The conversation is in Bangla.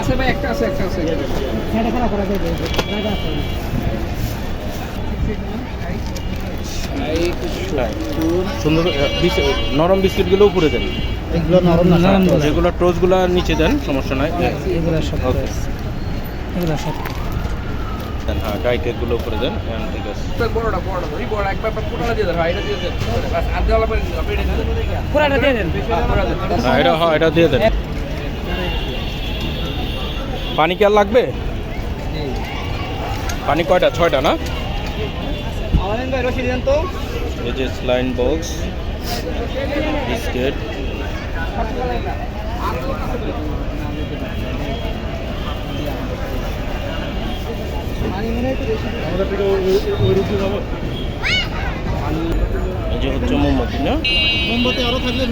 আছে ভাই একটা আছে একটা আছে। ছেড়ে খারাপ করা যাবে জায়গা আছে সুন্দর নরম বিস্কিটগুলো উপরে দেন। এগুলো নরম না নরম যেগুলো টোস্টগুলো নিচে দেন সমস্যা নাই। এগুলো সব ওকে এগুলো সব দেন হ্যাঁ কেকগুলো উপরে দেন হ্যাঁ ঠিক আছে। বড়টা বড়টা ওই বড় একবার পুরোটা দিয়ে দেন এটা দিয়ে দেন। বাস আর দেওয়া লাগবে না, দিয়ে দেন পুরাটা দিয়ে দেন। হ্যাঁ, পুরোটা দেন। হ্যাঁ এটা হ্যাঁ এটা দিয়ে দেন। পানি কি আর লাগবে পানি কয়টা ছয়টা না এই যে স্লাইন বক্স বিস্কিট এই যে হচ্ছে মোমবাতি না মোমবাতি আরও থাকলে